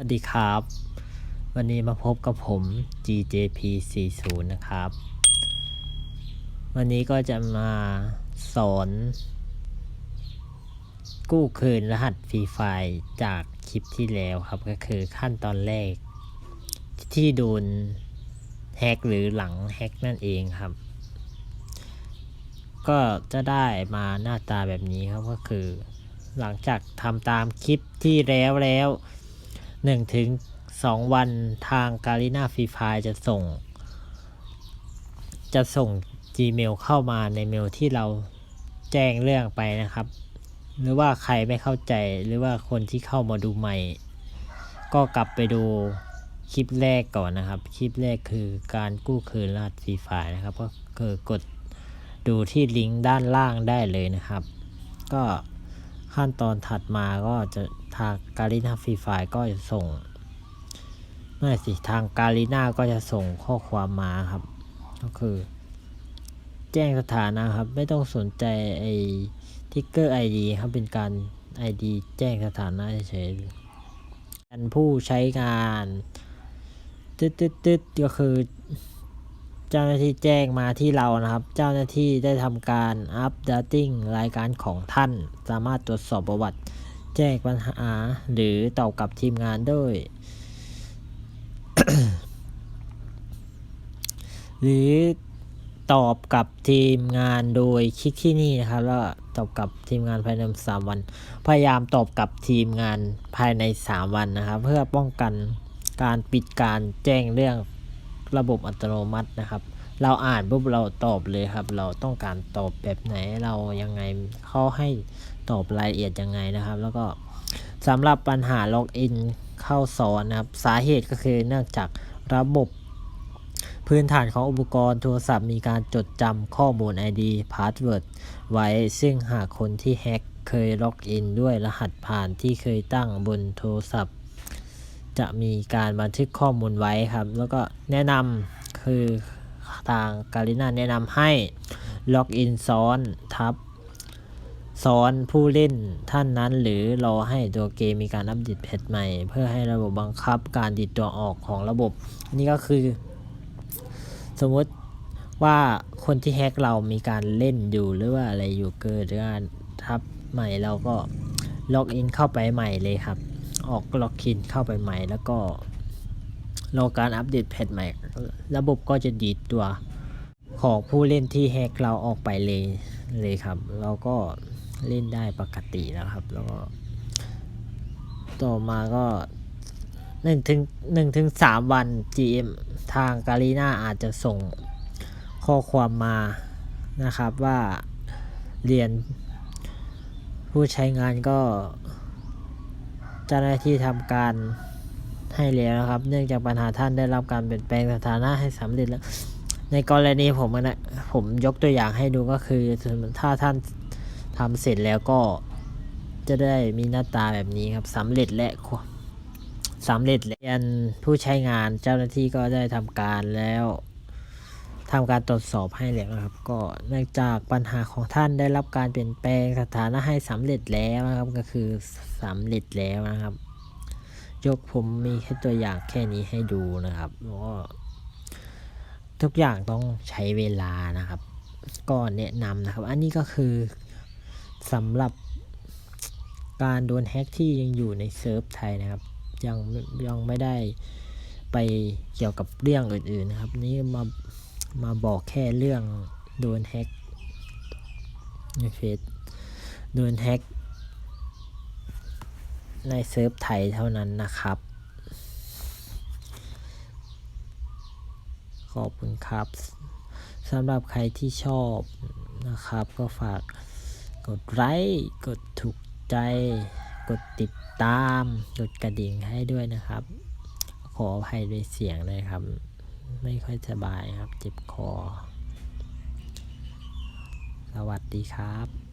วัสดีครับ วันนี้มาพบกับผม GJP 40 นะครับ วันนี้ก็จะมาสอน กู้คืนรหัสฟรีไฟจากคลิปที่แล้วครับก็คือขั้นตอนแรก ที่โดนแฮกหรือหลังแฮกนั่นเองครับ ก็จะได้มาหน้าตาแบบนี้ครับก็คือ หลังจากทำตามคลิปที่แล้วแล้ว 1ถึง2วันทางการีนาฟรีไฟจะส่ง จะส่ง Gmail เข้ามาในเมลที่เราแจ้งเรื่องไปนะครับ หรือว่าใครไม่เข้าใจหรือว่าคนที่เข้ามาดูใหม่ ก็กลับไปดูคลิปแรกก่อนนะครับ คลิปแรกคือการกู้คืนรหัสฟรีไฟนะครับ ก็คือกดดูที่ลิงก์ด้านล่างได้เลยนะครับ ก็ ขั้นตอนถัดมาก็จะทางการีนาฟรีไฟก็จะส่งไม่สิทางการีนาก็จะส่งข้อความมาครับ ก็คือ แจ้งสถานะครับ ไม่ต้องสนใจไอ้ทิกเกอร์ ID ครับเป็นการ ID แจ้งสถานะเฉยๆการผู้ใช้งานตึ๊ดตึ๊ดตึ๊ดก็คือ เจ้าหน้าที่แจ้งมาที่เรานะครับ เจ้าหน้าที่ได้ทำการอัปเดตติ้งรายการของท่าน สามารถตรวจสอบประวัติ แจ้งปัญหาหรือตอบกับทีมงานด้วยหรือตอบกับทีมงานโดยคลิกที่นี่นะครับแล้วตอบกับทีมงานภายในสามวัน พยายามตอบกับทีมงานภายใน 3 วันนะครับ เพื่อป้องกันการปิดการแจ้งเรื่อง ระบบอัตโนมัตินะครับ เราอ่านปุ๊บเราตอบเลยครับ เราต้องการตอบแบบไหนเรายังไงเขาให้ตอบรายละเอียดยังไงนะครับ แล้วก็สำหรับปัญหาล็อกอินเข้าสอนนะครับ สาเหตุก็คือเนื่องจากระบบพื้นฐานของอุปกรณ์โทรศัพท์มีการจดจำข้อมูล ID Password ไว้ ซึ่งหากคนที่แฮ็กเคยล็อกอินด้วยรหัสผ่านที่เคยตั้งบนโทรศัพท์ จะมีการบันทึกข้อมูลไว้ครับ แล้วก็แนะนำคือทางการินาแนะนำให้ล็อกอินซ้อนทับซ้อนผู้เล่นท่านนั้น หรือรอให้ตัวเกมมีการอัปเดตแพทใหม่ เพื่อให้ระบบบังคับการดิดตัวออกของระบบ นี่ก็คือ สมมติว่าคนที่แฮกเรามีการเล่นอยู่หรือว่าอะไรอยู่เกิดการทับใหม่เราก็ล็อกอินเข้าไปใหม่เลยครับ ออกล็อกอินเข้าไปใหม่ แล้วก็รอการอัปเดตแพทใหม่ ระบบก็จะดีดตัวของผู้เล่นที่แฮกเราออกไปเลยเลยครับ เราก็เล่นได้ปกติแล้วครับ แล้วก็ต่อมาก็หนึ่งถึงหนึ่งถึงสามวัน GM ทางการีนาอาจจะส่งข้อความมานะครับว่าเรียนผู้ใช้งานก็ เจ้าหน้าที่ทำการให้แล้วนะครับ เนื่องจากปัญหาท่านได้รับการเปลี่ยนแปลงสถานะให้สำเร็จแล้ว ในกรณีผมนะผมยกตัวอย่างให้ดูก็คือถ้าท่านทำเสร็จแล้วก็จะได้มีหน้าตาแบบนี้ครับสำเร็จและสำเร็จแล้วผู้ใช้งานเจ้าหน้าที่ก็ได้ทำการแล้ว ทำการตรวจสอบให้แล้วนะครับ ก็เนื่องจากปัญหาของท่านได้รับการเปลี่ยนแปลงสถานะให้สำเร็จแล้วนะครับก็คือสำเร็จแล้วนะครับ ยกผมมีแค่ตัวอย่างแค่นี้ให้ดูนะครับวก็ทุกอย่างต้องใช้เวลานะครับ ก็แนะนำนะครับ อันนี้ก็คือสำหรับการโดนแฮ็กที่ยังอยู่ในเซิร์ฟไทยนะครับ ยังยังไม่ได้ไปเกี่ยวกับเรื่องอื่นๆนะครับ นี่มา มาบอกแค่เรื่องโดนแฮ็กในเฟซโดนแฮ็กในเซิร์ฟไทยเท่านั้นนะครับ ขอบคุณครับสำหรับใครที่ชอบนะครับ ก็ฝากกดไลค์กดถูกใจ กดติดตาม กดกระดิ่งให้ด้วยนะครับ ขออภัยด้วยเสียงเลยครับ ไม่ค่อยสบายครับ เจ็บคอ สวัสดีครับ